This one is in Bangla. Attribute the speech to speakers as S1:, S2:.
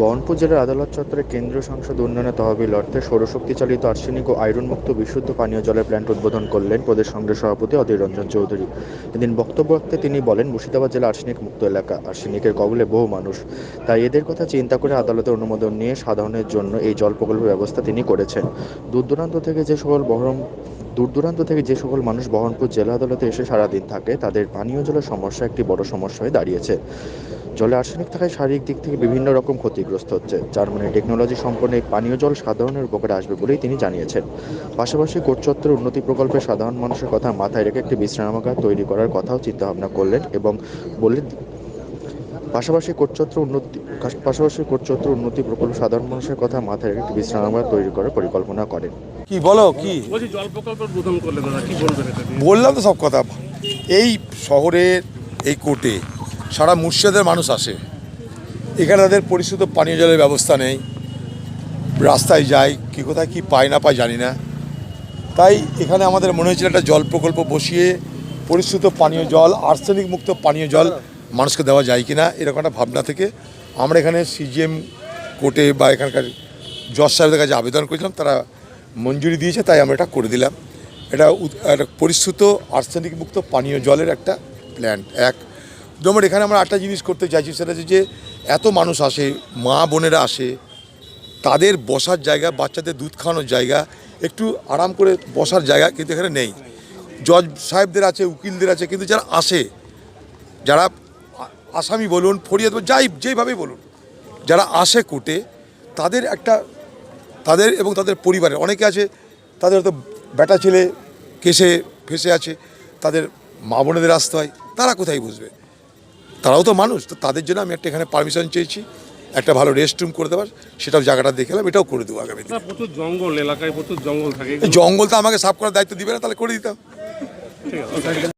S1: বহরমপুর জেলার আদালত চত্বরে কেন্দ্রীয় সংসদ উন্নয়নে তহবিল অর্থে সৌরশক্তি চালিত আর্সেনিক ও আয়রনমুক্ত বিশুদ্ধ পানীয় জলের প্ল্যান্ট উদ্বোধন করলেন প্রদেশ কংগ্রেস সভাপতি অধীর রঞ্জন চৌধুরী। এদিন বক্তব্য রাখতে তিনি বলেন, মুর্শিদাবাদ জেলা আর্সেনিক মুক্ত এলাকা। আর্সেনিকের কবলে বহু মানুষ। তাই এদের কথা চিন্তা করে আদালতের অনুমোদন নিয়ে সাধারণের জন্য এই জল প্রকল্প ব্যবস্থা তিনি করেছেন। দূর দূরান্ত থেকে যে সকল বহরম, দূর দূরান্ত থেকে যে সকল মানুষ বহরমপুর জেলা আদালতে এসে সারাদিন থাকে, তাদের পানীয় জলের সমস্যা একটি বড় সমস্যা হয়ে দাঁড়িয়েছে। জলে আর্সেনিক থাকায় শারীরিক দিক থেকে বিভিন্ন রকম ক্ষতিগ্রস্ত হচ্ছে যার মানে টেকনোলজি সম্পন্ন এই পানীয় জল সাধারণের উপকারে আসবে বলেই তিনি জানিয়েছেন। পাশাপাশি কোটচত্বর উন্নতি প্রকল্পে সাধারণ মানুষের কথা মাথায় রেখে একটি বিশ্রামাগার তৈরি করার কথাও চিন্তাভাবনা করলেন এবং বললেন পাশাপাশি কোটচত্র উন্নতি পাশাপাশি কোটচত্র উন্নতি প্রকল্প সাধারণ মানুষের কথা মাথায় রেখে একটি বিশ্রামাগার তৈরি করার পরিকল্পনা করেন।
S2: কি বলো কি?
S3: জল প্রকল্প উদ্বোধন করলেন দাদা কি বলবেন
S2: বললাম তো সব কথা। এই শহরের এই কোর্টে সারা মুর্শিদাদের মানুষ আসে। এখানে তাদের পরিশুদ্ধ পানীয় জলের ব্যবস্থা নেই। রাস্তায় যায়, কি কোথায় কি পায় না পায় জানি না। তাই এখানে আমাদের মনে হয়েছিল একটা জল প্রকল্প বসিয়ে পরিশুদ্ধ পানীয় জল, আর্সেনিক মুক্ত পানীয় জল মানুষকে দেওয়া যায় কি না এরকম একটা ভাবনা থেকে আমরা এখানে সিজিএম কোর্টে বা এখানকার জজ সাহেবদের কাছে আবেদন করেছিলাম, তারা মঞ্জুরি দিয়েছে, তাই আমরা এটা করে দিলাম। এটা একটা পরিশ্রুত আর্সেনিক মুক্ত পানীয় জলের একটা প্ল্যান্ট এক। যেমন এখানে আমরা একটা জিনিস করতে চাইছি, সেটা হচ্ছে যে এত মানুষ আসে, মা বোনেরা আসে, তাদের বসার জায়গা, বাচ্চাদের দুধ খাওয়ানোর জায়গা, একটু আরাম করে বসার জায়গা কিন্তু এখানে নেই। জজ সাহেবদের আছে, উকিলদের আছে, কিন্তু যারা আসে, যারা আসামি বলুন, ফরিয়াদ যাই যেইভাবেই বলুন, যারা আসে কোর্টে, তাদের একটা, তাদের এবং তাদের পরিবারের, অনেকে আছে, তাদের হয়তো বেটা ছেলে কেসে, ফেসে আছে, তাদের মা বোনেদের আসতে হয়, তারা কোথায় বুঝবে? তারাও তো মানুষ তো তাদের জন্য আমি একটা এখানে পারমিশন চেয়েছি একটা ভালো রেস্ট রুম করে দেওয়ার সেটাও জায়গাটা দেখলাম এটাও করে দেবো আগামী দিনে।
S3: প্রচুর জঙ্গল এলাকায় প্রচুর জঙ্গল থাকে
S2: জঙ্গল তো আমাকে সাফ করার দায়িত্ব দিবে না তাহলে করে দিতাম।
S3: ঠিক আছে